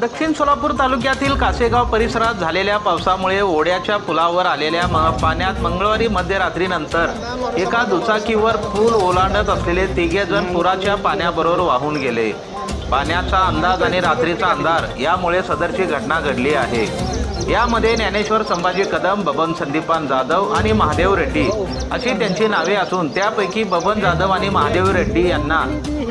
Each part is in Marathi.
दक्षिण सोलापूर तालुक्यातील कासेगाव परिसरात झालेल्या पावसामुळे ओढ्याच्या पुलावर आलेल्या पाण्यात मंगळवारी मध्यरात्रीनंतर एका दुचाकीवर पूल ओलांडत असलेले तिघे जण पुराच्या पाण्याबरोबर वाहून गेले. पाण्याचा अंदाज आणि रात्रीचा अंधार यामुळे सदरची घटना घडली आहे. यामध्ये ज्ञानेश्वर संभाजी कदम बबन संदीपान जाधव आणि महादेव रेड्डी अशी त्यांची नावे असून त्यापैकी बबन जाधव आणि महादेव रेड्डी यांना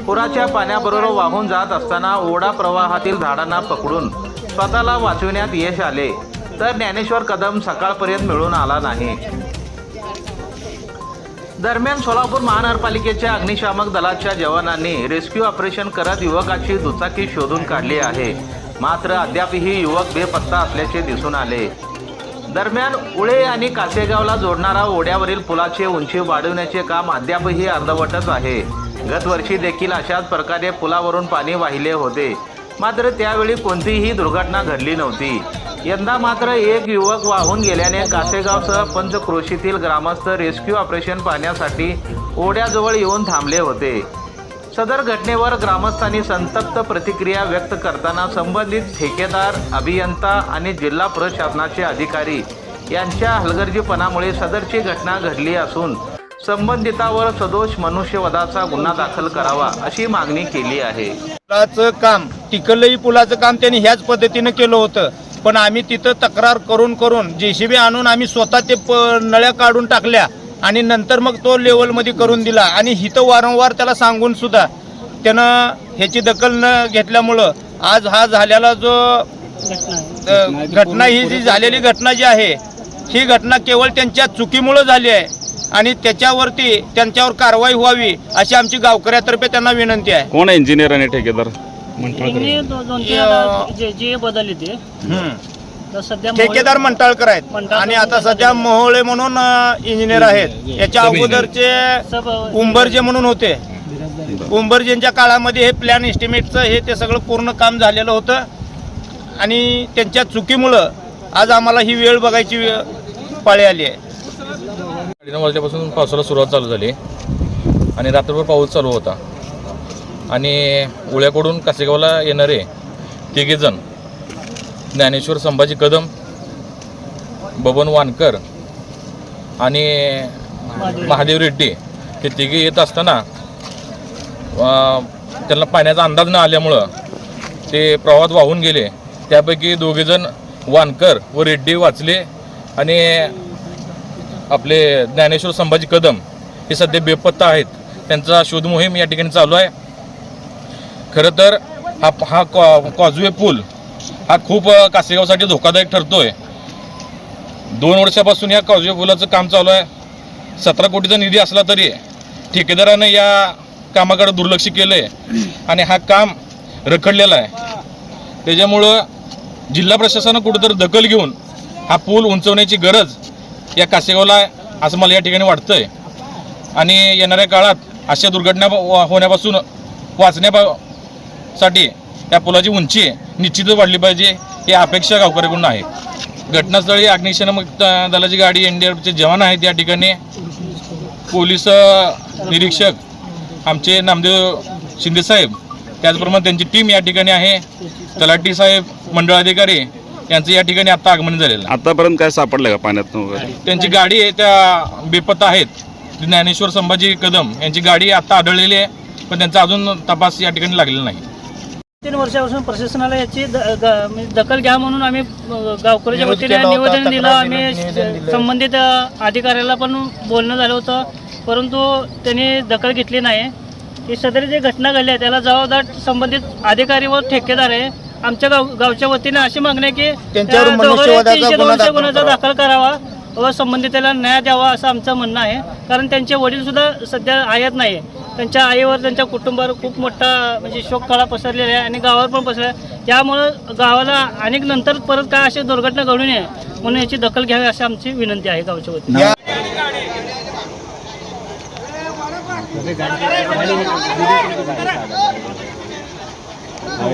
पुराच्या पाण्याबरोबर वाहून जात असताना ओढा प्रवाहातील झाडांना पकडून स्वतःला वाचविण्यात यश आले. तर ज्ञानेश्वर कदम सकाळपर्यंत मिळून आला नाही. दरम्यान सोलापूर महानगरपालिकेच्या अग्निशामक दलाच्या जवानांनी रेस्क्यू ऑपरेशन करत युवकाची दुचाकी शोधून काढली आहे. मात्र अद्यापही युवक बेपत्ता असल्याचे दिसून आले. दरम्यान उळे आणि कासेगावला जोडणारा ओढ्यावरील पुलाची उंची वाढवण्याचे काम अद्यापही अर्धवटच आहे. गतवर्षी देखील अशाच प्रकारे पुलावरून पाणी वाहिले होते. मात्र त्यावेळी कोणतीही दुर्घटना घडली नव्हती. यंदा मात्र एक युवक वाहून गेल्याने कासेगावसह पंचक्रोशीतील ग्रामस्थ रेस्क्यू ऑपरेशन पाहण्यासाठी ओढ्याजवळ येऊन थांबले होते. सदर घटनेवर ग्रामस्थांनी संतप्त प्रतिक्रिया व्यक्त करताना संबंधित ठेकेदार अभियंता आणि जिल्हा प्रशासनाचे अधिकारी यांच्या हलगर्जीपणामुळे सदरची घटना घडली असून संबंधितावर सदोष मनुष्यवधाचा गुन्हा दाखल करावा अशी मागणी केली आहे. पुलाचं काम टिकलई पुलाचं काम त्यांनी ह्याच पद्धतीनं केलं होतं. पण आम्ही तिथं तक्रार करून करून जेसीबी आणून आम्ही स्वतः ते प नळ्या काढून टाकल्या आणि नंतर मग तो लेवलमध्ये करून दिला. आणि हिथं वारंवार त्याला सांगून सुद्धा त्यानं ह्याची दखल न घेतल्यामुळं आज हा झालेला जो घटना ही जी झालेली घटना जी आहे ही घटना केवळ त्यांच्या चुकीमुळं झाली आहे. आणि त्याच्यावरती त्यांच्यावर कारवाई व्हावी अशी आमची गावकऱ्यातर्फे त्यांना विनंती आहे. कोण इंजिनियर आणि ठेकेदार? त्यांनी दो- दोन तीन हे, आता जे जे बदलले ते. हम्म. तर सध्या ठेकेदार मंटाळकर आहेत. आणि आता सध्या मोहोळे म्हणून इंजिनियर आहेत. याच्या अगोदरचे सब उंबरजे म्हणून होते. उंबरजेंच्या काळामध्ये हे प्लॅन एस्टिमेटचं हे ते सगळं पूर्ण काम झालेलं होतं. आणि त्यांच्या चुकीमुळं आज आम्हाला ही वेळ बघायची वेळ पाळी आली आहे. साडेनऊ वाजल्यापासून पावसाला सुरुवात चालू झाली. आणि रात्रभर पाऊस चालू होता. आणि उळ्याकडून कासेगावला येणारे तिघेजण ज्ञानेश्वर संभाजी कदम बबन वानकर आणि महादेव रेड्डी हे तिघे येत असताना त्यांना पाण्याचा अंदाज न आल्यामुळं ते प्रवाहात वाहून गेले. त्यापैकी दोघेजण वानकर व रेड्डी वाचले आणि आपले ज्ञानेश्वर संभाजी कदम हे सध्या बेपत्ता आहेत. त्यांचा शोध मोहीम या ठिकाणी चालू आहे. खरं तर हा हा कॉ कॉजवे पूल हा खूप कासेगावसाठी धोकादायक ठरतोय. दोन वर्षापासून या कॉजवे पुलाचं काम चालू आहे. सतरा कोटीचा निधी असला तरी ठेकेदारानं या कामाकडे दुर्लक्ष केलं आहे आणि हा काम रखडलेला आहे. त्याच्यामुळं जिल्हा प्रशासनानं कुठेतरी दखल घेऊन हा पूल उंचवण्याची गरज या कासेगावला आहे असं मला या ठिकाणी वाटतंय. आणि येणाऱ्या काळात अशा दुर्घटना व- होण्यापासून वाचण्यासाठी या पुलाची उंची निश्चितच वाढली पाहिजे ही अपेक्षा गावकऱ्याकडून आहे. घटनास्थळी अग्निशमन दलाची गाडी एन डी आरचे जवान आहेत या ठिकाणी. पोलीस निरीक्षक आमचे नामदेव शिंदेसाहेब त्याचप्रमाणे त्यांची टीम या ठिकाणी आहे. तलाठी साहेब मंडळ अधिकारी यांचं या ठिकाणी आता आगमन झालेलं आहे. आतापर्यंत काय सापडलं का पाण्यात वगैरे? त्यांची गाडी आहे त्या बेपत्ता आहेत. ज्ञानेश्वर संभाजी कदम यांची गाडी आता आढळलेली आहे पण त्यांचा अजून तपास या ठिकाणी लागलेला नाही. तीन वर्षापासून प्रशासनाला याची द- ग- म्हणजे दखल घ्या म्हणून आम्ही अ, गावकऱ्याच्या निवेदन वतीने केलं होतं, निवेदन दिलं. तक्रार आम्ही दिलं, निवेदन दिलं. संबंधित अ, अधिकाऱ्याला पण बोलणं झालं होतं. परंतु त्यांनी दखल घेतली नाही. ही सदरी जी घटना घडली आहे त्याला जबाबदार संबंधित अधिकारी व ठेकेदार आहे. आमच्या गाव गावच्या वतीनं अशी मागणी आहे की तीनशे गुन्हा दोनशे दाखल गुन्ह्याचा करावा. दाखल करावा व संबंधिताला न्याय द्यावा असं आमचं म्हणणं आहे. कारण त्यांचे वडील सुद्धा सध्या आयात नाही आहे त्यांच्या आईवर त्यांच्या कुटुंबावर खूप मोठा म्हणजे शोक कळा पसरलेला आहे आणि गावावर पण पसरला आहे. त्यामुळं गावाला अनेक नंतर परत काय अशी दुर्घटना घडू नये म्हणून याची दखल घ्यावी अशी आमची विनंती आहे गावच्या वतीने.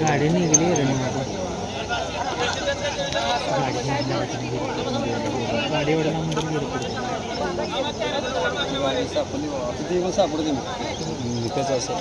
गाडी निघली रे गाडी एवढं सापडते मी इथंच असं